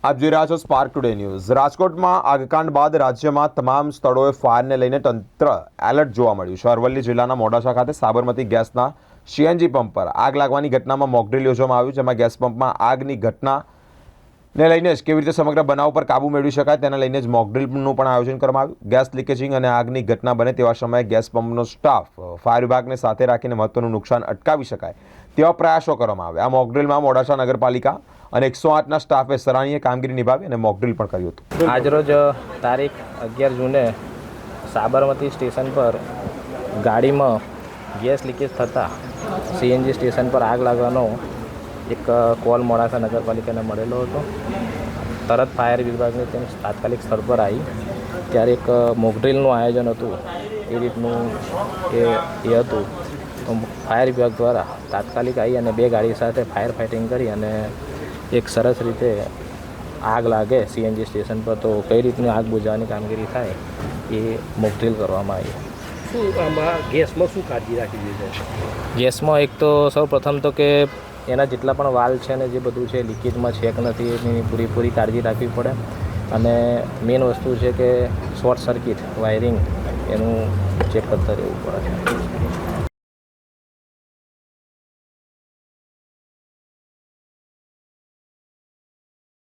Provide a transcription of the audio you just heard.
આપ જોઈ રહ્યા છો સ્પાર્ક ટુડે ન્યૂઝ રાજકોટમાં આગકાંડ બાદ રાજ્યમાં તમામ સ્થળોએ ફાયરને લઈને તંત્ર એલર્ટ જોવા મળ્યું છે. અરવલ્લી જિલ્લાના મોડાસા ખાતે સાબરમતી ગેસના સીએનજી પંપ પર આગ લાગવાની ઘટનામાં મોકડ્રીલ યોજવામાં આવ્યું જેમાં ગેસ પંપમાં આગની ઘટનાને લઈને જ કેવી રીતે સમગ્ર બનાવ પર કાબુ મેળવી શકાય તેને લઈને જ મોકડ્રીલનું પણ આયોજન કરવામાં આવ્યું. ગેસ લીકેજિંગ અને આગની ઘટના બને તેવા સમયે ગેસ પંપનો સ્ટાફ ફાયર વિભાગને સાથે રાખીને મહત્વનું નુકસાન અટકાવી શકાય તેવા પ્રયાસો કરવામાં આવ્યા. આ મોકડ્રીલમાં મોડાસા નગરપાલિકા અને એકસો આઠના સ્ટાફે સરાહનીય કામગીરી નિભાવી અને મોકડ્રીલ પણ કર્યું હતું. આજરોજ તારીખ અગિયાર જૂને સાબરમતી સ્ટેશન પર ગાડીમાં ગેસ લીકેજ થતાં સીએનજી સ્ટેશન પર આગ લાગવાનો એક કોલ મોડાસા નગરપાલિકાને મળેલો હતો. તરત ફાયર વિભાગની ટીમ તાત્કાલિક સ્થળ પર આવી. ત્યારે એક મોકડ્રીલનું આયોજન હતું. એ રીતનું એ એ હતું. તો ફાયર વિભાગ દ્વારા તાત્કાલિક આવી અને બે ગાડી સાથે ફાયર ફાઇટિંગ કરી અને એક સરસ રીતે આગ લાગે સીએનજી સ્ટેશન પર તો કઈ રીતની આગ બુઝાવવાની કામગીરી થાય એ મોકડ્રીલ કરવામાં આવી. શું આમાં ગેસમાં શું કાળજી રાખી છે ગેસમાં એક તો સૌ પ્રથમ તો કે એના જેટલા પણ વાલ છે ને જે બધું છે લીકેજમાં છેક નથી, એની પૂરેપૂરી કાળજી રાખવી પડે. અને મેઇન વસ્તુ છે કે શોર્ટ સર્કિટ વાયરિંગ એનું ચેક કરતા રહેવું પડે.